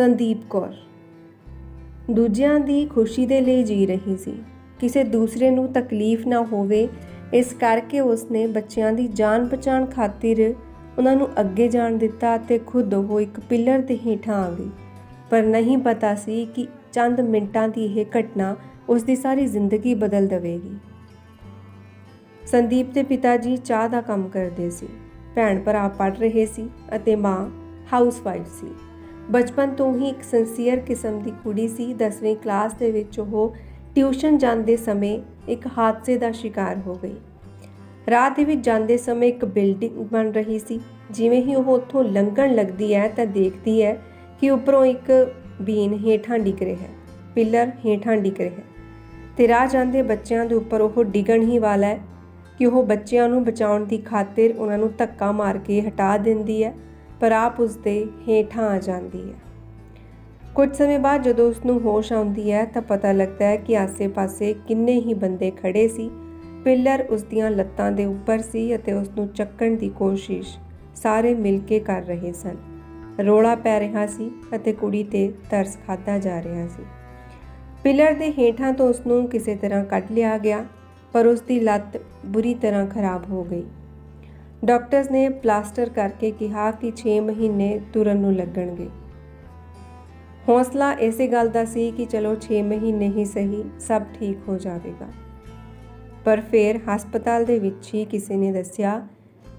ਸੰਦੀਪ ਕੌਰ। ਦੂਜਿਆਂ ਦੀ ਖੁਸ਼ੀ ਦੇ ਲਈ ਜੀ ਰਹੀ ਸੀ। ਕਿਸੇ ਦੂਸਰੇ ਨੂੰ ਤਕਲੀਫ ਨਾ ਹੋਵੇ, ਇਸ ਕਰਕੇ ਉਸਨੇ ਬੱਚਿਆਂ ਦੀ ਜਾਨ ਪਛਾਣ ਖਾਤਰ ਉਹਨਾਂ ਨੂੰ ਅੱਗੇ ਜਾਣ ਦਿੱਤਾ ਤੇ ਖੁਦ ਉਹ ਇੱਕ ਪਿੱਲਰ ਦੇ ਹੇਠਾਂ ਆ ਗਈ। ਪਰ ਨਹੀਂ ਪਤਾ ਸੀ ਕਿ ਚੰਦ ਮਿੰਟਾਂ ਦੀ ਇਹ ਘਟਨਾ ਉਸ ਦੀ ਸਾਰੀ ਜ਼ਿੰਦਗੀ ਬਦਲ ਦੇਵੇਗੀ। ਸੰਦੀਪ ਦੇ ਪਿਤਾ ਜੀ ਚਾਹ ਦਾ ਕੰਮ ਕਰਦੇ ਸੀ। ਭੈਣ ਭਰਾ ਪੜ੍ਹ ਰਹੇ ਸੀ ਅਤੇ ਮਾਂ ਹਾਊਸਵਾਈਫ ਸੀ। ਬਚਪਨ ਤੋਂ ਹੀ ਇੱਕ ਸਿੰਸੀਅਰ ਕਿਸਮ ਦੀ ਕੁੜੀ ਸੀ। 10ਵੀਂ ਕਲਾਸ ਦੇ ਵਿੱਚ ਉਹ ਟਿਊਸ਼ਨ ਜਾਂਦੇ ਸਮੇਂ ਇੱਕ ਹਾਦਸੇ ਦਾ ਸ਼ਿਕਾਰ ਹੋ ਗਈ। ਰਾਹ ਦੇ ਵਿੱਚ ਜਾਂਦੇ ਸਮੇਂ ਇੱਕ ਬਿਲਡਿੰਗ ਬਣ ਰਹੀ ਸੀ। ਜਿਵੇਂ ਹੀ ਉਹ ਉੱਥੋਂ ਲੰਘਣ ਲੱਗਦੀ ਹੈ ਤਾਂ ਦੇਖਦੀ ਹੈ ਕਿ ਉੱਪਰੋਂ ਇੱਕ ਬੀਨ ਹੇਠਾਂ ਡਿੱਗ ਰਿਹਾ ਹੈ, ਪਿੱਲਰ ਹੇਠਾਂ ਡਿੱਗ ਰਿਹਾ ਹੈ। ਤੇ ਰਾਹ ਜਾਂਦੇ ਬੱਚਿਆਂ ਦੇ ਉੱਪਰ ਉਹ ਡਿੱਗਣ ਹੀ ਵਾਲਾ ਹੈ ਕਿ ਉਹ ਬੱਚਿਆਂ ਨੂੰ ਬਚਾਉਣ ਦੀ ਖਾਤਰ ਉਹਨਾਂ ਨੂੰ ਧੱਕਾ ਮਾਰ ਕੇ ਹਟਾ ਦਿੰਦੀ ਹੈ। ਪਰ ਆਪ ਉਸ ਦੇ ਹੇਠਾਂ ਆ ਜਾਂਦੀ ਹੈ। ਕੁਝ ਸਮੇਂ ਬਾਅਦ ਜਦੋਂ ਉਸ ਨੂੰ ਹੋਸ਼ ਆਉਂਦੀ ਹੈ ਤਾਂ ਪਤਾ ਲੱਗਦਾ ਹੈ ਕਿ ਆਸੇ-ਪਾਸੇ ਕਿੰਨੇ ਹੀ ਬੰਦੇ ਖੜੇ ਸੀ। ਪਿੱਲਰ ਉਸ ਦੀਆਂ ਲੱਤਾਂ ਦੇ ਉੱਪਰ ਸੀ ਅਤੇ ਉਸ ਨੂੰ ਚੱਕਣ ਦੀ ਕੋਸ਼ਿਸ਼ ਸਾਰੇ ਮਿਲ ਕੇ ਕਰ ਰਹੇ ਸਨ। ਰੋਲਾ ਪੈ ਰਿਹਾ ਸੀ ਅਤੇ ਕੁੜੀ ਤੇ ਤਰਸ ਖਾਦਾ ਜਾ ਰਿਹਾ ਸੀ। ਪਿਲਰ ਦੇ ਹੇਠਾਂ ਤੋਂ ਉਸ ਨੂੰ ਕਿਸੇ ਤਰ੍ਹਾਂ ਕੱਢ ਲਿਆ ਗਿਆ, ਪਰ ਉਸ ਦੀ ਲੱਤ ਬੁਰੀ ਤਰ੍ਹਾਂ ਖਰਾਬ ਹੋ ਗਈ। ਡਾਕਟਰਸ ਨੇ ਪਲਾਸਟਰ ਕਰਕੇ ਕਿਹਾ ਕਿ 6 ਮਹੀਨੇ ਤੁਰਨ ਨੂੰ ਲੱਗਣਗੇ। ਹੌਸਲਾ ਇਸੇ ਗੱਲ ਦਾ ਸੀ ਕਿ ਚਲੋ 6 ਮਹੀਨੇ ਹੀ ਸਹੀ, ਸਭ ਠੀਕ ਹੋ ਜਾਵੇਗਾ। ਪਰ ਫਿਰ ਹਸਪਤਾਲ ਦੇ ਵਿੱਚ ਹੀ ਕਿਸੇ ਨੇ ਦੱਸਿਆ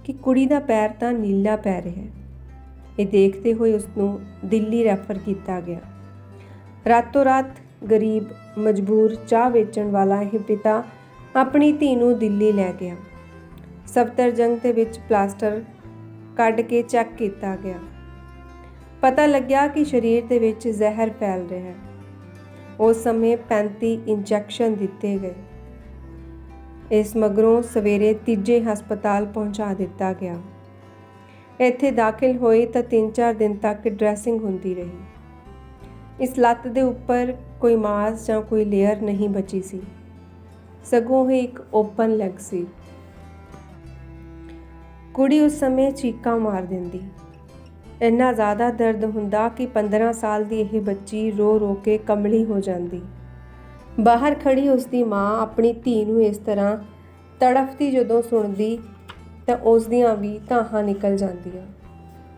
ਕਿ ਕੁੜੀ ਦਾ ਪੈਰ ਤਾਂ ਨੀਲਾ ਪੈ ਰਿਹਾ ਹੈ। ਇਹ ਦੇਖਦੇ ਹੋਏ ਉਸ ਨੂੰ ਦਿੱਲੀ ਰੈਫਰ ਕੀਤਾ ਗਿਆ। ਰਾਤੋਂ ਰਾਤ ਗਰੀਬ, ਮਜਬੂਰ ਚਾਹ ਵੇਚਣ ਵਾਲਾ ਇਹ ਪਿਤਾ ਆਪਣੀ ਧੀ ਨੂੰ ਦਿੱਲੀ ਲੈ ਗਿਆ। ਸਫਦਰਜੰਗ ਦੇ ਵਿੱਚ ਪਲਾਸਟਰ ਕੱਢ ਕੇ ਚੈੱਕ ਕੀਤਾ ਗਿਆ। ਪਤਾ ਲੱਗਿਆ ਕਿ ਸਰੀਰ ਦੇ ਵਿੱਚ ਜ਼ਹਿਰ ਫੈਲ ਰਿਹਾ ਹੈ। ਉਸ ਸਮੇਂ 35 ਇੰਜੈਕਸ਼ਨ ਦਿੱਤੇ ਗਏ। ਇਸ ਮਗਰੋਂ ਸਵੇਰੇ ਤੀਜੇ ਹਸਪਤਾਲ ਪਹੁੰਚਾ ਦਿੱਤਾ ਗਿਆ। ਇੱਥੇ ਦਾਖਲ ਹੋਏ ਤਾਂ 3-4 ਦਿਨ ਤੱਕ ਡਰੈਸਿੰਗ ਹੁੰਦੀ ਰਹੀ। ਇਸ ਲੱਤ ਦੇ ਉੱਪਰ ਕੋਈ ਮਾਸ ਜਾਂ ਕੋਈ ਲੇਅਰ ਨਹੀਂ ਬਚੀ ਸੀ। ਸਗੋਂ ਹੀ ਇੱਕ ਓਪਨ ਲੈਗ ਸੀ। ਕੁੜੀ ਉਸ ਸਮੇਂ ਚੀਕਾਂ ਮਾਰ ਦਿੰਦੀ। ਇੰਨਾ ਜ਼ਿਆਦਾ ਦਰਦ ਹੁੰਦਾ ਕਿ 15 ਸਾਲ ਦੀ ਇਹ ਬੱਚੀ ਰੋ ਰੋ ਕੇ ਕਮਲੀ ਹੋ ਜਾਂਦੀ। ਬਾਹਰ ਖੜੀ ਉਸ ਦੀ ਮਾਂ ਆਪਣੀ ਧੀ ਨੂੰ ਇਸ ਤਰ੍ਹਾਂ ਤੜਫਦੀ ਜਦੋਂ ਸੁਣਦੀ ਤਾਂ ਉਸ ਦੀਆਂ ਵੀ ਤਾਹਾਂ ਨਿਕਲ ਜਾਂਦੀਆਂ।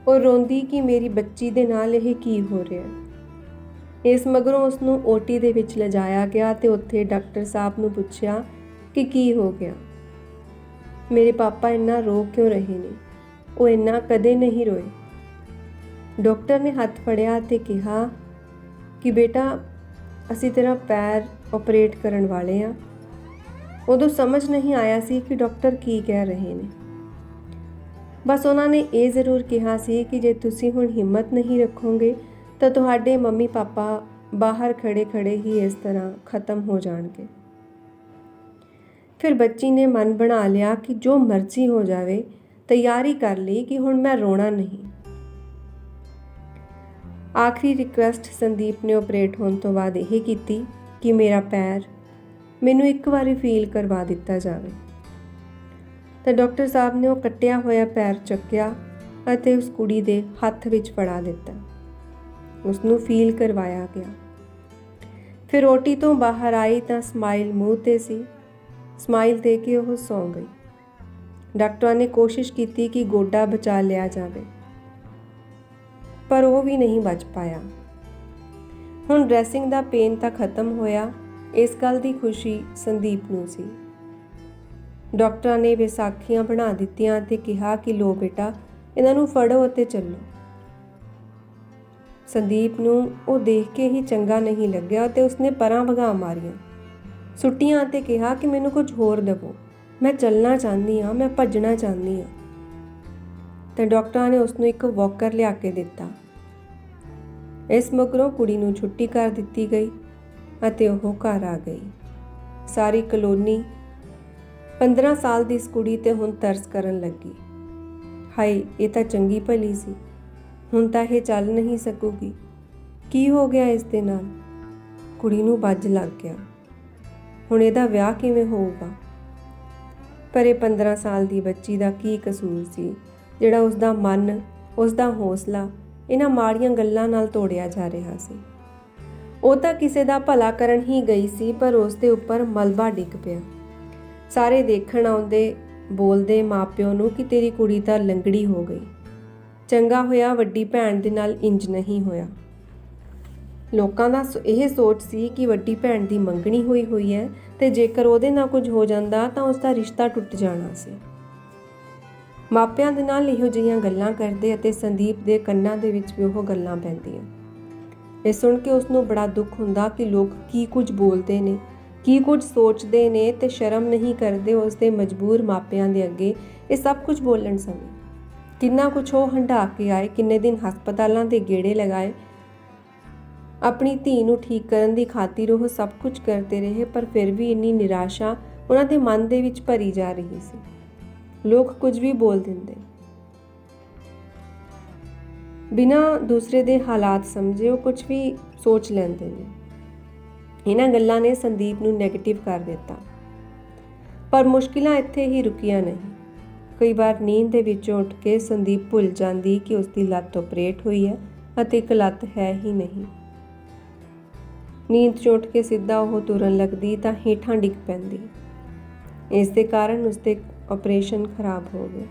ਉਹ ਰੋਂਦੀ ਕਿ ਮੇਰੀ ਬੱਚੀ ਦੇ ਨਾਲ ਇਹ ਕੀ ਹੋ ਰਿਹਾ। ਇਸ ਮਗਰੋਂ ਉਸ ਨੂੰ ਓਟੀ ਦੇ ਵਿੱਚ ਲਿਜਾਇਆ ਗਿਆ ਤੇ ਉੱਥੇ ਡਾਕਟਰ ਸਾਹਿਬ ਨੂੰ ਪੁੱਛਿਆ ਕਿ ਕੀ ਹੋ ਗਿਆ। ਮੇਰੇ ਪਾਪਾ ਇੰਨਾ ਰੋ ਕਿਉਂ ਰਹੇ ਨੇ? ਉਹ ਇੰਨਾ ਕਦੇ ਨਹੀਂ ਰੋਏ। ਡਾਕਟਰ ਨੇ ਹੱਥ ਫੜਿਆ ਤੇ ਕਿਹਾ ਕਿ ਬੇਟਾ, ਅਸੀਂ ਤੇਰਾ ਪੈਰ ਆਪਰੇਟ ਕਰਨ ਵਾਲੇ ਆ। ਉਦੋਂ ਸਮਝ ਨਹੀਂ ਆਇਆ ਸੀ ਕਿ ਡਾਕਟਰ ਕੀ ਕਹਿ ਰਹੇ ਨੇ। ਬਸ ਉਹਨਾਂ ਨੇ ਇਹ ਜ਼ਰੂਰ ਕਿਹਾ ਸੀ ਕਿ ਜੇ ਤੁਸੀਂ ਹੁਣ ਹਿੰਮਤ ਨਹੀਂ ਰੱਖੋਗੇ, ਤਾਂ ਤੁਹਾਡੇ ਮੰਮੀ ਪਾਪਾ ਬਾਹਰ ਖੜੇ-ਖੜੇ ਹੀ ਇਸ ਤਰ੍ਹਾਂ ਖਤਮ ਹੋ ਜਾਣਗੇ। ਫਿਰ ਬੱਚੀ ਨੇ ਮਨ ਬਣਾ ਲਿਆ ਕਿ ਜੋ ਮਰਜ਼ੀ ਹੋ ਜਾਵੇ, ਤਿਆਰੀ ਕਰ ਲਈ ਕਿ ਹੁਣ ਮੈਂ ਰੋਣਾ ਨਹੀਂ। ਆਖਰੀ ਰਿਕੁਐਸਟ ਸੰਦੀਪ ਨੇ ਆਪਰੇਟ ਹੋਣ ਤੋਂ ਬਾਅਦ ਇਹ ਕੀਤੀ ਕਿ ਮੇਰਾ ਪੈਰ ਮੈਨੂੰ ਇੱਕ ਵਾਰੀ ਫੀਲ ਕਰਵਾ ਦਿੱਤਾ ਜਾਵੇ। ਤਾਂ ਡਾਕਟਰ ਸਾਹਿਬ ਨੇ ਉਹ ਕੱਟਿਆ ਹੋਇਆ ਪੈਰ ਚੱਕਿਆ ਅਤੇ ਉਸ ਕੁੜੀ ਦੇ ਹੱਥ ਵਿੱਚ ਫੜਾ ਦਿੱਤਾ। ਉਸ ਨੂੰ ਫੀਲ ਕਰਵਾਇਆ ਗਿਆ। ਫਿਰ ਓਟੀ ਤੋਂ ਬਾਹਰ ਆਈ ਤਾਂ ਸਮਾਈਲ ਮੂੰਹ ਤੇ ਸੀ। ਸਮਾਈਲ ਦੇ ਕੇ ਉਹ ਸੌਂ ਗਈ। ਡਾਕਟਰਾਂ ਨੇ ਕੋਸ਼ਿਸ਼ ਕੀਤੀ ਕਿ ਗੋਡਾ ਬਚਾ ਲਿਆ ਜਾਵੇ, ਪਰ ਉਹ ਵੀ ਨਹੀਂ ਬਚ ਪਾਇਆ। ਹੁਣ ਡਰੈਸਿੰਗ ਦਾ ਪੇਨ ਤਾਂ ਖਤਮ ਹੋਇਆ, ਇਸ ਗੱਲ ਦੀ ਖੁਸ਼ੀ ਸੰਦੀਪ ਨੂੰ ਸੀ। ਡਾਕਟਰਾਂ ਨੇ ਵਿਸਾਖੀਆਂ ਬਣਾ ਦਿੱਤੀਆਂ ਤੇ ਕਿਹਾ ਕਿ, ਲੋ ਬੇਟਾ, ਇਹਨਾਂ ਨੂੰ ਫੜੋ ਅਤੇ ਚੱਲੋ। ਸੰਦੀਪ ਨੂੰ ਉਹ ਦੇਖ ਕੇ ਹੀ ਚੰਗਾ ਨਹੀਂ ਲੱਗਿਆ ਤੇ ਉਸਨੇ ਪਰਾਂ ਭਗਾ ਮਾਰੀਆਂ। ਸੁੱਟੀਆਂ ਤੇ ਕਿਹਾ ਕਿ ਮੈਨੂੰ ਕੁਝ ਹੋਰ ਦੇਵੋ। ਮੈਂ ਚੱਲਣਾ ਚਾਹੁੰਦੀ ਹਾਂ, ਮੈਂ ਭੱਜਣਾ ਚਾਹੁੰਦੀ ਹਾਂ। ਤੇ ਡਾਕਟਰਾਂ ਨੇ ਉਸ ਨੂੰ ਇੱਕ ਵਾਕਰ ਲਿਆ ਕੇ ਦਿੱਤਾ। ਇਸ ਮਗਰੋਂ ਕੁੜੀ ਨੂੰ ਛੁੱਟੀ ਕਰ ਦਿੱਤੀ ਗਈ ਅਤੇ ਉਹ ਘਰ ਆ ਗਈ। ਸਾਰੀ ਕਲੋਨੀ 15 ਸਾਲ ਦੀ ਇਸ ਕੁੜੀ ਤੇ ਹੁਣ ਤਰਸ ਕਰਨ ਲੱਗੀ। ਹਾਏ, ਇਹ ਤਾਂ ਚੰਗੀ ਭਲੀ ਸੀ। ਹੁਣ ਤਾਂ ਇਹ ਚੱਲ ਨਹੀਂ ਸਕੂਗੀ। ਕੀ ਹੋ ਗਿਆ ਇਸ ਦੇ ਨਾਲ? ਕੁੜੀ ਨੂੰ ਵੱਜ ਲੱਗ ਗਿਆ। ਹੁਣ ਇਹਦਾ ਵਿਆਹ ਕਿਵੇਂ ਹੋਊਗਾ? ਪਰ ਇਹ 15 ਸਾਲ ਦੀ ਬੱਚੀ ਦਾ ਕੀ ਕਸੂਰ ਸੀ? ਜਿਹੜਾ ਉਸ ਦਾ ਮਨ ਉਸ ਦਾ ਹੌਸਲਾ, ਇਹਨਾਂ ਮਾੜੀਆਂ ਗੱਲਾਂ ਨਾਲ ਤੋੜਿਆ ਜਾ ਰਿਹਾ ਸੀ। ਉਹ ਤਾਂ ਕਿਸੇ ਦਾ ਭਲਾ ਕਰਨ ਹੀ ਗਈ ਸੀ, ਪਰ ਉਸ ਦੇ ਉੱਪਰ ਮਲਬਾ ਡਿੱਗ ਪਿਆ। ਸਾਰੇ ਦੇਖਣ ਆਉਂਦੇ, ਬੋਲਦੇ ਮਾਪਿਓ ਨੂੰ ਕਿ ਤੇਰੀ ਕੁੜੀ ਤਾਂ ਲੰਗੜੀ ਹੋ ਗਈ। ਚੰਗਾ ਹੋਇਆ ਵੱਡੀ ਭੈਣ ਦੇ ਨਾਲ ਇੰਜ ਨਹੀਂ ਹੋਇਆ। ਲੋਕਾਂ ਦਾ ਸ- ਇਹ ਸੋਚ ਸੀ ਕਿ ਵੱਡੀ ਭੈਣ ਦੀ ਮੰਗਣੀ ਹੋਈ ਹੋਈ ਹੈ ਤੇ ਜੇਕਰ ਉਹਦੇ ਨਾਲ ਕੁਝ ਹੋ ਜਾਂਦਾ ਤਾਂ ਉਸ ਦਾ ਰਿਸ਼ਤਾ ਟੁੱਟ ਜਾਣਾ ਸੀ। ਮਾਪਿਆਂ ਦੇ ਨਾਲ ਇਹੋ ਜਿਹੀਆਂ ਗੱਲਾਂ ਕਰਦੇ ਅਤੇ ਸੰਦੀਪ ਦੇ ਕੰਨਾਂ ਦੇ ਵਿੱਚ ਵੀ ਉਹ ਗੱਲਾਂ ਪੈਂਦੀਆਂ। ਇਹ ਸੁਣ ਕੇ ਉਸ ਨੂੰ ਬੜਾ ਦੁੱਖ ਹੁੰਦਾ ਕਿ ਲੋਕ ਕੀ ਕੁਝ ਬੋਲਦੇ ਨੇ, ਕੀ ਕੁਝ ਸੋਚਦੇ ਨੇ ਤੇ ਸ਼ਰਮ ਨਹੀਂ ਕਰਦੇ ਉਸ ਦੇ ਮਜਬੂਰ ਮਾਪਿਆਂ ਦੇ ਅੱਗੇ ਇਹ ਸਭ ਕੁਝ ਬੋਲਣ ਸਮੇਂ। ਕਿੰਨਾ ਕੁਝ ਉਹ ਹੰਢਾ ਕੇ ਆਏ, ਕਿੰਨੇ ਦਿਨ ਹਸਪਤਾਲਾਂ ਦੇ ਗੇੜੇ ਲਗਾਏ ਆਪਣੀ ਧੀ ਨੂੰ ਠੀਕ ਕਰਨ ਦੀ ਖਾਤਰ ਉਹ ਸਭ ਕੁਝ ਕਰਦੇ ਰਹੇ, ਪਰ ਫਿਰ ਵੀ ਇੰਨੀ ਨਿਰਾਸ਼ਾ ਉਹਨਾਂ ਦੇ ਮਨ ਦੇ ਵਿੱਚ ਭਰੀ ਜਾ ਰਹੀ ਸੀ। ਲੋਕ ਕੁਝ ਵੀ ਬੋਲ ਦਿੰਦੇ। ਬਿਨਾ ਦੂਸਰੇ ਦੇ ਹਾਲਾਤ ਸਮਝੇ ਉਹ ਕੁਝ ਵੀ ਸੋਚ ਲੈਂਦੇ ਨੇ। ਇਹਨਾਂ ਗੱਲਾਂ ਨੇ ਸੰਦੀਪ ਨੂੰ 네ਗੇਟਿਵ ਕਰ ਦਿੱਤਾ। ਪਰ ਮੁਸ਼ਕਿਲਾਂ ਇੱਥੇ ਹੀ ਰੁਕੀਆਂ ਨਹੀਂ। ਕਈ ਵਾਰ ਨੀਂਦ ਦੇ ਵਿੱਚੋਂ ਉੱਠ ਕੇ ਸੰਦੀਪ ਭੁੱਲ ਜਾਂਦੀ ਕਿ ਉਸ ਦੀ ਲੱਤ ਆਪਰੇਟ ਹੋਈ ਹੈ ਅਤੇ ਇੱਕ ਲੱਤ ਹੈ ਹੀ ਨਹੀਂ। ਨੀਂਦ 'ਚੋਂ ਕੇ ਸਿੱਧਾ ਉਹ ਤੁਰਨ ਲੱਗਦੀ ਤਾਂ ਹੇਠਾਂ ਡਿੱਗ ਪੈਂਦੀ। ਇਸ ਦੇ ਕਾਰਨ ਉਸਦੇ ਆਪਰੇਸ਼ਨ ਖਰਾਬ ਹੋ ਗਿਆ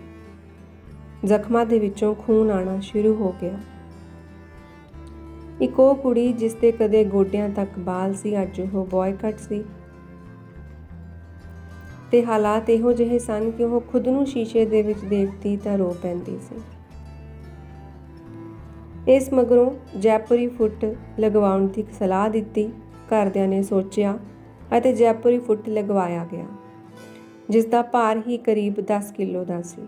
ਜ਼ਖਮਾਂ ਦੇ ਵਿੱਚੋਂ ਖੂਨ ਆਣਾ ਸ਼ੁਰੂ ਹੋ ਗਿਆ। ਇੱਕ ਉਹ ਕੁੜੀ ਜਿਸ ਦੇ ਕਦੇ ਗੋਡਿਆਂ ਤੱਕ ਬਾਲ ਸੀ, ਅੱਜ ਉਹ ਬॉय ਸੀ। ਤੇ ਹਾਲਾਤ ਇਹੋ ਜਿਹੇ ਸਨ ਕਿ ਉਹ ਖੁਦ ਨੂੰ ਸ਼ੀਸ਼ੇ ਦੇ ਵਿੱਚ ਦੇਖਦੀ ਤਾਂ ਰੋ ਪੈਂਦੀ ਸੀ। ਇਸ ਮਗਰੋਂ ਜੈਪੁਰੀ ਫੁੱਟ ਲਗਵਾਉਣ ਦੀ ਸਲਾਹ ਦਿੱਤੀ। ਘਰਦਿਆਂ ਨੇ ਸੋਚਿਆ ਅਤੇ ਜੈਪੁਰੀ ਫੁੱਟ ਲਗਵਾਇਆ ਗਿਆ, ਜਿਸ ਦਾ ਭਾਰ ਹੀ ਕਰੀਬ 10 ਕਿਲੋ ਦਾ ਸੀ।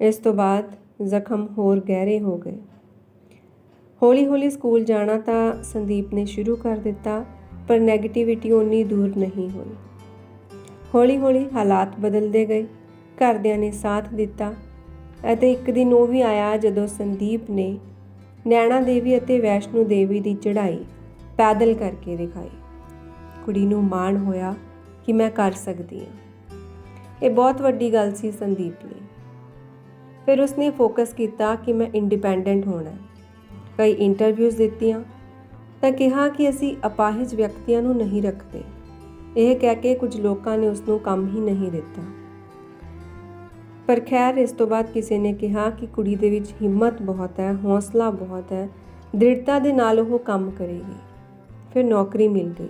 ਇਸ ਤੋਂ ਬਾਅਦ ਜ਼ਖਮ ਹੋਰ ਗਹਿਰੇ ਹੋ ਗਏ। ਹੌਲੀ-ਹੌਲੀ ਸਕੂਲ ਜਾਣਾ ਤਾਂ ਸੰਦੀਪ ਨੇ ਸ਼ੁਰੂ ਕਰ ਦਿੱਤਾ, ਪਰ 네ਗੇਟਿਵਿਟੀ ਉਨੀ ਦੂਰ ਨਹੀਂ ਹੋਈ। ਹੌਲੀ-ਹੌਲੀ ਹਾਲਾਤ ਬਦਲਦੇ ਗਏ। ਘਰਦਿਆਂ ਨੇ ਸਾਥ ਦਿੱਤਾ ਅਤੇ ਇੱਕ ਦਿਨ ਉਹ ਵੀ ਆਇਆ ਜਦੋਂ ਸੰਦੀਪ ਨੇ ਨੈਣਾ ਦੇਵੀ ਅਤੇ ਵੈਸ਼ਨੂ ਦੇਵੀ ਦੀ ਚੜ੍ਹਾਈ ਪੈਦਲ ਕਰਕੇ ਦਿਖਾਈ। ਕੁੜੀ ਨੂੰ ਮਾਣ ਹੋਇਆ ਕਿ ਮੈਂ ਕਰ ਸਕਦੀ ਹਾਂ। ਇਹ ਬਹੁਤ ਵੱਡੀ ਗੱਲ ਸੀ ਸੰਦੀਪ ਲਈ। ਫਿਰ ਉਸਨੇ ਫੋਕਸ ਕੀਤਾ ਕਿ ਮੈਂ ਇੰਡੀਪੈਂਡੈਂਟ ਹੋਣਾ ਕਈ ਇੰਟਰਵਿਊਜ਼ ਦਿੱਤੀਆਂ, ਤਾਂ ਕਿਹਾ ਕਿ ਅਸੀਂ ਅਪਾਹਿਜ ਵਿਅਕਤੀਆਂ ਨੂੰ ਨਹੀਂ ਰੱਖਦੇ। ਇਹ ਕਹਿ ਕੇ ਕੁਝ ਲੋਕਾਂ ਨੇ ਉਸ ਨੂੰ ਕੰਮ ਹੀ ਨਹੀਂ ਦਿੱਤਾ। ਪਰ ਖੈਰ, ਇਸ ਤੋਂ ਬਾਅਦ ਕਿਸੇ ਨੇ ਕਿਹਾ ਕਿ ਕੁੜੀ ਦੇ ਵਿੱਚ ਹਿੰਮਤ ਬਹੁਤ ਹੈ, ਹੌਸਲਾ ਬਹੁਤ ਹੈ, ਦ੍ਰਿੜਤਾ ਦੇ ਨਾਲ ਉਹ ਕੰਮ ਕਰੇਗੀ। ਫਿਰ ਨੌਕਰੀ ਮਿਲ ਗਈ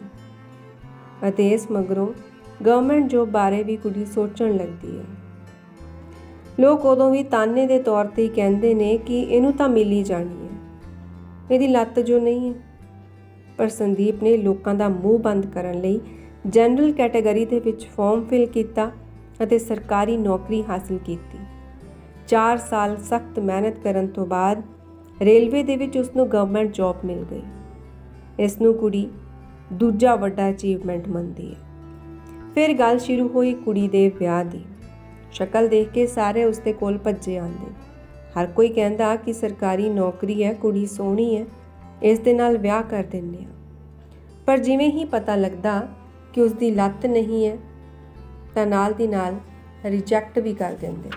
ਅਤੇ ਇਸ ਮਗਰੋਂ ਗਵਰਨਮੈਂਟ ਜੋਬ ਬਾਰੇ ਵੀ ਕੁੜੀ ਸੋਚਣ ਲੱਗਦੀ ਹੈ। ਲੋਕ ਉਦੋਂ ਵੀ ਤਾਨੇ ਦੇ ਤੌਰ ਤੇ ਕਹਿੰਦੇ ਨੇ ਕਿ ਇਹਨੂੰ ਤਾਂ ਮਿਲ ਹੀ ਜਾਣੀ ਹੈ। ਇਹਦੀ ਲੱਤ ਜੋ ਨਹੀਂ ਹੈ। ਪਰ ਸੰਦੀਪ ਨੇ ਲੋਕਾਂ ਦਾ ਮੂੰਹ ਬੰਦ ਕਰਨ ਲਈ ਜਨਰਲ ਕੈਟਾਗਰੀ ਦੇ ਵਿੱਚ ਫਾਰਮ ਫਿਲ ਕੀਤਾ ਅਤੇ ਸਰਕਾਰੀ ਨੌਕਰੀ ਹਾਸਲ ਕੀਤੀ। 4 ਸਾਲ ਸਖਤ ਮਿਹਨਤ ਕਰਨ ਤੋਂ ਬਾਅਦ ਰੇਲਵੇ ਦੇ ਵਿੱਚ ਉਸ ਨੂੰ ਗਵਰਨਮੈਂਟ ਜੌਬ ਮਿਲ ਗਈ। ਇਸ ਨੂੰ ਕੁੜੀ ਦੂਜਾ ਵੱਡਾ ਅਚੀਵਮੈਂਟ ਮੰਨਦੀ ਹੈ। ਫਿਰ ਗੱਲ ਸ਼ੁਰੂ ਹੋਈ ਕੁੜੀ ਦੇ ਵਿਆਹ ਦੀ। ਸ਼ਕਲ ਦੇਖ ਕੇ ਸਾਰੇ ਉਸ ਦੇ ਕੋਲ ਭੱਜੇ ਆਂਦੇ ਹਰ ਕੋਈ ਕਹਿੰਦਾ ਕਿ ਸਰਕਾਰੀ ਨੌਕਰੀ ਹੈ, ਕੁੜੀ ਸੋਹਣੀ ਹੈ, ਇਸ ਦੇ ਨਾਲ ਵਿਆਹ ਕਰ ਦਿੰਨੇ ਆ ਪਰ ਜਿਵੇਂ ਹੀ ਪਤਾ ਲੱਗਦਾ ਕਿ ਉਸ ਦੀ ਲੱਤ ਨਹੀਂ ਹੈ ਤਾਂ ਨਾਲ ਦੀ ਨਾਲ ਰਿਜੈਕਟ ਵੀ ਕਰ ਦਿੰਦੇ।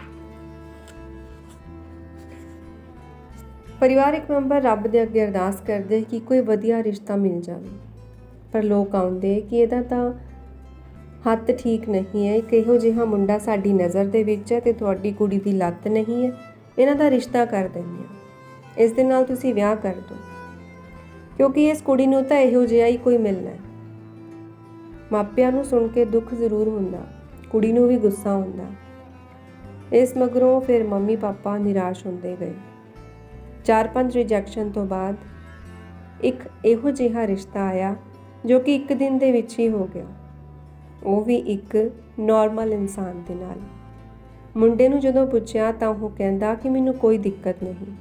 ਪਰਿਵਾਰਕ ਮੈਂਬਰ ਰੱਬ ਦੇ ਅੱਗੇ ਅਰਦਾਸ ਕਰਦੇ ਕਿ ਕੋਈ ਵਧੀਆ ਰਿਸ਼ਤਾ ਮਿਲ ਜਾਵੇ। ਪਰ ਲੋਕ ਆਉਂਦੇ ਕਿ ਇਹਦਾ ਤਾਂ ਹੱਥ ਠੀਕ ਨਹੀਂ ਹੈ, ਇੱਕ ਇਹੋ ਜਿਹਾ ਮੁੰਡਾ ਸਾਡੀ ਨਜ਼ਰ ਦੇ ਵਿੱਚ ਹੈ ਤੇ ਤੁਹਾਡੀ ਕੁੜੀ ਦੀ ਲੱਤ ਨਹੀਂ ਹੈ, ਇਹਨਾਂ ਦਾ ਰਿਸ਼ਤਾ ਕਰ ਦਿੰਦੇ ਆ ਇਸ ਦੇ ਨਾਲ ਤੁਸੀਂ ਵਿਆਹ ਕਰ ਦਿਓ। ਕਿਉਂਕਿ ਇਸ ਕੁੜੀ ਨੂੰ ਤਾਂ ਇਹੋ ਜਿਹਾ ਹੀ ਕੋਈ ਮਿਲਣਾ ਹੈ। ਮਾਪਿਆਂ ਨੂੰ ਸੁਣ ਕੇ ਦੁੱਖ ਜ਼ਰੂਰ ਹੁੰਦਾ। ਕੁੜੀ ਨੂੰ ਵੀ ਗੁੱਸਾ ਹੁੰਦਾ ਇਸ ਮਗਰੋਂ ਫਿਰ ਮੰਮੀ ਪਾਪਾ ਨਿਰਾਸ਼ ਹੁੰਦੇ ਗਏ। ਚਾਰ ਪੰਜ ਰਿਜੈਕਸ਼ਨ ਤੋਂ ਬਾਅਦ ਇੱਕ ਇਹੋ ਜਿਹਾ ਰਿਸ਼ਤਾ ਆਇਆ ਜੋ ਕਿ ਇੱਕ ਦਿਨ ਦੇ ਵਿੱਚ ਹੀ ਹੋ ਗਿਆ। ਉਹ ਵੀ ਇੱਕ ਨਾਰਮਲ ਇਨਸਾਨ ਦੇ ਨਾਲ। ਮੁੰਡੇ ਨੂੰ ਜਦੋਂ ਪੁੱਛਿਆ ਤਾਂ ਉਹ ਕਹਿੰਦਾ ਕਿ ਮੈਨੂੰ ਕੋਈ ਦਿੱਕਤ ਨਹੀਂ।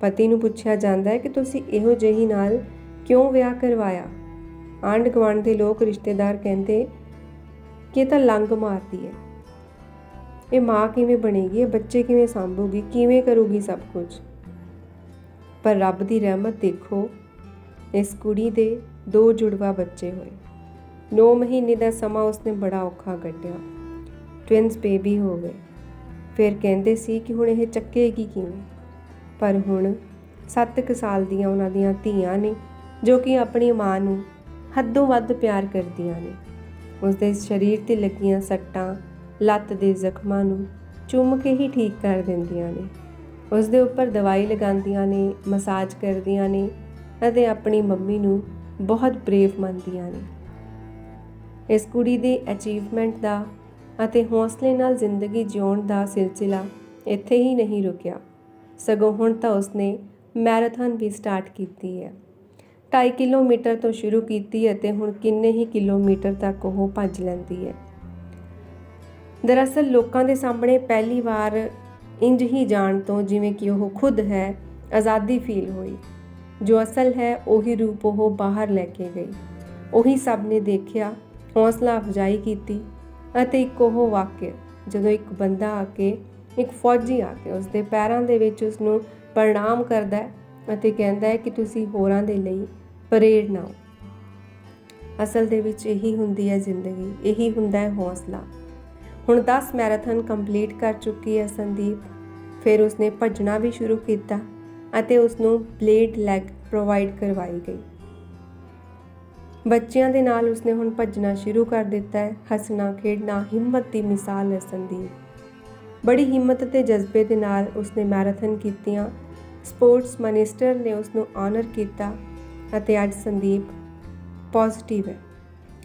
ਪਤੀ ਨੂੰ ਪੁੱਛਿਆ ਜਾਂਦਾ ਹੈ ਕਿ ਤੁਸੀਂ ਇਹੋ ਜਿਹੀ ਨਾਲ ਕਿਉਂ ਵਿਆਹ ਕਰਵਾਇਆ? ਆਂਢ ਗੁਆਂਢ ਦੇ ਲੋਕ ਰਿਸ਼ਤੇਦਾਰ ਕਹਿੰਦੇ ਕਿ ਇਹ ਤਾਂ ਲੰਗ ਮਾਰਦੀ ਹੈ। ਇਹ ਮਾਂ ਕਿਵੇਂ ਬਣੇਗੀ? ਇਹ ਬੱਚੇ ਕਿਵੇਂ ਸੰਭੂਗੀ? ਕਿਵੇਂ ਕਰੂਗੀ ਸਭ ਕੁਝ? ਪਰ ਰੱਬ ਦੀ ਰਹਿਮਤ ਦੇਖੋ, ਇਸ ਕੁੜੀ ਦੇ ਦੋ ਜੁੜਵਾ ਬੱਚੇ ਹੋਏ। 9 ਮਹੀਨੇ ਦਾ ਸਮਾਂ ਉਸਨੇ ਬੜਾ ਔਖਾ ਕੱਟਿਆ ਟਵਿੰਸ ਬੇਬੀ ਹੋ ਗਏ। ਫਿਰ ਕਹਿੰਦੇ ਸੀ ਕਿ ਹੁਣ ਇਹ ਚੱਕੇਗੀ ਕਿਵੇਂ? ਪਰ ਹੁਣ 7 ਸਾਲ ਦੀਆਂ ਉਹਨਾਂ ਦੀਆਂ ਧੀਆਂ ਨੇ, ਜੋ ਕਿ ਆਪਣੀ ਮਾਂ ਨੂੰ ਹੱਦੋਂ ਵੱਧ ਪਿਆਰ ਕਰਦੀਆਂ ਨੇ। ਉਸ ਦੇ ਸਰੀਰ ਤੇ ਲੱਗੀਆਂ ਸੱਟਾਂ, ਲੱਤ ਦੇ ਜ਼ਖਮਾਂ ਨੂੰ ਚੁੰਮ ਕੇ ਹੀ ਠੀਕ ਕਰ ਦਿੰਦੀਆਂ ਨੇ। ਉਸ ਦੇ ਉੱਪਰ ਦਵਾਈ ਲਗਾਉਂਦੀਆਂ ਨੇ, ਮਸਾਜ ਕਰਦੀਆਂ ਨੇ ਅਤੇ ਆਪਣੀ ਮੰਮੀ ਨੂੰ ਬਹੁਤ ਬਰੇਵ ਮੰਨਦੀਆਂ ਨੇ। ਇਸ ਕੁੜੀ ਦੇ ਅਚੀਵਮੈਂਟ ਦਾ ਅਤੇ ਹੌਸਲੇ ਨਾਲ ਜ਼ਿੰਦਗੀ ਜਿਉਣ ਦਾ ਸਿਲਸਿਲਾ ਇੱਥੇ ਹੀ ਨਹੀਂ ਰੁਕਿਆ। ਸਗੋਂ ਹੁਣ ਤਾਂ ਉਸਨੇ ਮੈਰਾਥਨ ਵੀ ਸਟਾਰਟ ਕੀਤੀ ਹੈ। 2.5 ਕਿਲੋਮੀਟਰ ਤੋਂ ਸ਼ੁਰੂ ਕੀਤੀ ਅਤੇ ਹੁਣ ਕਿੰਨੇ ਹੀ ਕਿਲੋਮੀਟਰ ਤੱਕ ਉਹ ਭੱਜ ਲੈਂਦੀ ਹੈ। ਦਰਅਸਲ ਲੋਕਾਂ ਦੇ ਸਾਹਮਣੇ ਪਹਿਲੀ ਵਾਰ ਇੰਜ ਹੀ ਜਾਣ ਤੋਂ ਜਿਵੇਂ ਕਿ ਉਹ ਖੁਦ ਹੈ, ਆਜ਼ਾਦੀ ਫੀਲ ਹੋਈ। ਜੋ ਅਸਲ ਹੈ, ਉਹੀ ਰੂਪ ਉਹ ਬਾਹਰ ਲੈ ਕੇ ਗਈ। ਉਹੀ ਸਭ ਨੇ ਦੇਖਿਆ, ਹੌਸਲਾ ਅਫਜ਼ਾਈ ਕੀਤੀ ਅਤੇ ਇੱਕ ਉਹ ਵਾਕਿਆ, ਜਦੋਂ ਇੱਕ ਬੰਦਾ ਆ ਕੇ, ਇੱਕ ਫੌਜੀ ਆ ਕੇ ਉਸਦੇ ਪੈਰਾਂ ਦੇ ਵਿੱਚ ਉਸ ਨੂੰ ਪ੍ਰਣਾਮ ਕਰਦਾ ਹੈ ਅਤੇ ਕਹਿੰਦਾ ਹੈ ਕਿ ਤੁਸੀਂ ਹੋਰਾਂ ਦੇ ਲਈ ਪ੍ਰੇਰਨਾ ਹੋ ਅਸਲ ਦੇ ਵਿੱਚ ਇਹੀ ਹੁੰਦੀ ਹੈ ਜ਼ਿੰਦਗੀ, ਇਹੀ ਹੁੰਦਾ ਹੈ ਹੌਸਲਾ। ਹੁਣ 10 ਮੈਰਾਥਨ ਕੰਪਲੀਟ ਕਰ ਚੁੱਕੀ ਹੈ ਸੰਦੀਪ, ਫਿਰ ਉਸਨੇ ਭੱਜਣਾ ਵੀ ਸ਼ੁਰੂ ਕੀਤਾ ਅਤੇ ਉਸ ਨੂੰ ਬਲੇਡ ਲੈਗ ਪ੍ਰੋਵਾਈਡ ਕਰਵਾਈ ਗਈ। ਬੱਚਿਆਂ ਦੇ ਨਾਲ ਉਸਨੇ ਹੁਣ ਭੱਜਣਾ ਸ਼ੁਰੂ ਕਰ ਦਿੱਤਾ ਹੈ, ਹੱਸਣਾ, ਖੇਡਣਾ, ਹਿੰਮਤ ਦੀ ਮਿਸਾਲ ਹੈ ਸੰਦੀਪ। ਬੜੀ ਹਿੰਮਤ ਤੇ ਜਜ਼ਬੇ ਦੇ ਨਾਲ ਉਸਨੇ ਮੈਰਾਥਨ ਕੀਤੀਆਂ। ਸਪੋਰਟਸ ਮਿਨਿਸਟਰ ਨੇ ਉਸ ਨੂੰ ਆਨਰ ਕੀਤਾ ਅਤੇ ਅੱਜ ਸੰਦੀਪ ਪੋਜ਼ਿਟਿਵ ਹੈ।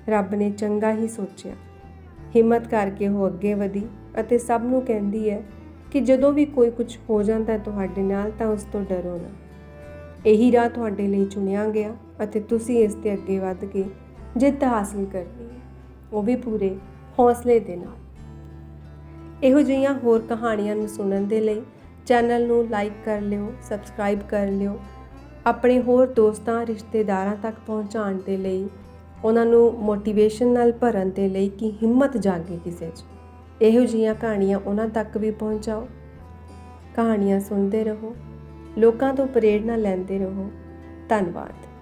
ਰੱਬ ਨੇ ਚੰਗਾ ਹੀ ਸੋਚਿਆ। ਹਿੰਮਤ ਕਰਕੇ ਉਹ ਅੱਗੇ ਵਧੀ ਅਤੇ ਸਭ ਨੂੰ ਕਹਿੰਦੀ ਹੈ ਕਿ ਜਦੋਂ ਵੀ ਕੋਈ ਕੁਝ ਹੋ ਜਾਂਦਾ ਤੁਹਾਡੇ ਨਾਲ ਤਾਂ ਉਸ ਤੋਂ ਡਰੋ ਨਾ। ਇਹੀ ਰਾਹ ਤੁਹਾਡੇ ਲਈ ਚੁਣਿਆ ਗਿਆ ਅਤੇ ਤੁਸੀਂ ਇਸ ਤੇ ਅੱਗੇ ਵੱਧ ਕੇ ਜਿੱਤ ਹਾਸਲ ਕਰਨੀ ਹੈ। ਉਹ ਵੀ ਪੂਰੇ ਹੌਸਲੇ ਦੇ ਨਾਲ। ਇਹੋ ਜਿਹੀਆਂ ਹੋਰ ਕਹਾਣੀਆਂ ਨੂੰ ਸੁਣਨ ਦੇ ਲਈ ਚੈਨਲ ਨੂੰ ਲਾਈਕ ਕਰ ਲਿਓ, ਸਬਸਕ੍ਰਾਈਬ ਕਰ ਲਿਓ ਆਪਣੇ ਹੋਰ ਦੋਸਤਾਂ, ਰਿਸ਼ਤੇਦਾਰਾਂ ਤੱਕ ਪਹੁੰਚਾਉਣ ਦੇ ਲਈ, ਉਹਨਾਂ ਨੂੰ ਮੋਟੀਵੇਸ਼ਨ ਨਾਲ ਭਰਨ ਦੇ ਲਈ ਕਿ ਹਿੰਮਤ ਜਾਗੇ ਕਿਸੇ 'ਚ? ਇਹੋ ਜਿਹੀਆਂ ਕਹਾਣੀਆਂ ਉਹਨਾਂ ਤੱਕ ਵੀ ਪਹੁੰਚਾਓ। ਕਹਾਣੀਆਂ ਸੁਣਦੇ ਰਹੋ, ਲੋਕਾਂ ਤੋਂ ਪ੍ਰੇਰਣਾ ਲੈਂਦੇ ਰਹੋ। ਧੰਨਵਾਦ।